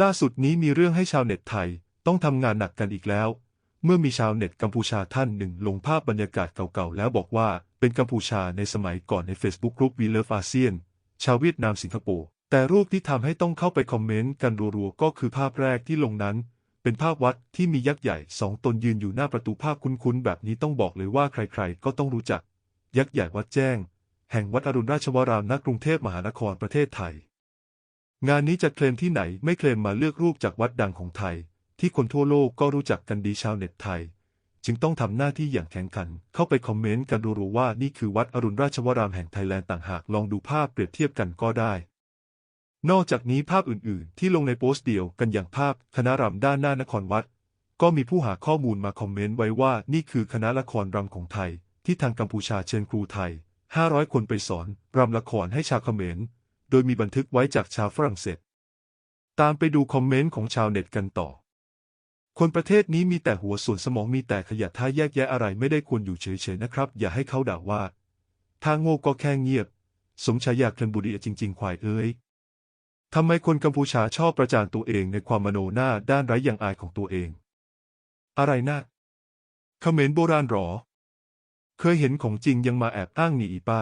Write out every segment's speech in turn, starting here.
ล่าสุดนี้มีเรื่องให้ชาวเน็ตไทยต้องทำงานหนักกันอีกแล้ว เมื่อมีชาวเน็ตกัมพูชาท่านหนึ่งลงภาพบรรยากาศเก่าๆ แล้วบอกว่าเป็นกัมพูชาในสมัยก่อนใน Facebook กลุ่ม We Love ASEAN ชาวเวียดนามสิงคโปร์ แต่รูปที่ทำให้ต้องเข้าไปคอมเมนต์กันรัวๆ ก็คือภาพแรกที่ลงนั้น เป็นภาพวัดที่มียักษ์ใหญ่สองตนยืนอยู่หน้าประตูภาพคุ้นๆ แบบนี้ต้องบอกเลยว่าใครๆ ก็ต้องรู้จัก ยักษ์ใหญ่วัดแจ้ง แห่งวัดอรุณราชวรามณกรุงเทพมหานครประเทศไทย งานนี้จะเคลมที่ไหนไม่เคลมมาเลือกรูปจากวัดดังของไทย ที่คนทั่วโลกก็รู้จักกันดีชาวเน็ตไทย จึงต้องทำหน้าที่อย่างแข็งขัน เข้าไปคอมเมนต์กันรัวๆว่านี่คือวัดอรุณราชวรามแห่งไทยแลนด์ต่างหากลองดูภาพเปรียบเทียบกันก็ได้ นอกจากนี้ภาพอื่นๆ ที่ลงในโพสต์เดียวกันอย่างภาพคณะรำด้านหน้านครวัด ก็มีผู้หาข้อมูลมาคอมเมนต์ไว้ว่านี่คือคณะละครรำของไทย ที่ทางกัมพูชาเชิญครูไทย 500 คนไปสอนรำละครให้ชาวเขมร โดยมีบันทึกไว้จากชาวฝรั่งเศส ตามไปดูคอมเมนต์ของชาวเน็ตกันต่อ คนประเทศนี้มีแต่หัวส่วนสมองมีแต่ขยะถ้าแยกแยะอะไรไม่ได้ควรอยู่เฉยๆนะครับ อย่าให้เขาด่าว่าถ้าโง่ก็แค่เงียบ สมชายาเคลนบุรีจริง ๆ ควายเอ้ยทำไมคนกัมพูชาชอบประจานตัวเองในความมโนหน้าด้านไร้อย่างอายของตัวเอง อะไรนะเขมรโบราณหรอ เคยเห็นของจริงยังมาแอบอ้างหนีอีป้า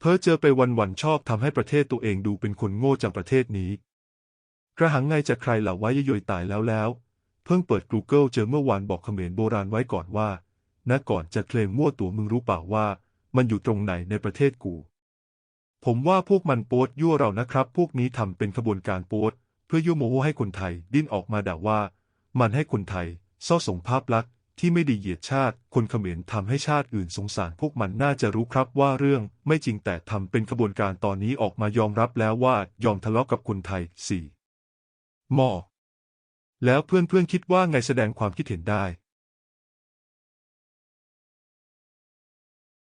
เพ้อเจอไปวันๆชอบทำให้ประเทศตัวเองดูเป็นคนโง่จังประเทศนี้ กระหังไงจะใครเหล่าไว้ย่อยตายแล้วแล้ว เพิ่งเปิด Google เจอเมื่อวานบอกเขมรโบราณไว้ก่อนว่าณก่อนจะเคลมมั่วตัวมึงรู้เปล่าว่า มันอยู่ตรงไหนในประเทศกู ผมว่าพวกมันโป๊ดยั่วเรานะครับ พวกนี้ทำเป็นขบวนการโป๊ดเพื่อยั่วโมโหให้คนไทยดิ้นออกมาด่าว่า มันให้คนไทยซ่อส่งภาพลักษณ์ ที่ไม่ดีเหยียดชาติ คนเขมรทำให้ชาติอื่นสงสารพวกมันน่าจะรู้ครับว่าเรื่องไม่จริงแต่ทำเป็นขบวนการตอนนี้ออกมายอมรับแล้วว่ายอมทะเลาะกับคนไทยสี่หมอแล้วเพื่อนๆคิดว่าไงแสดงความคิดเห็นได้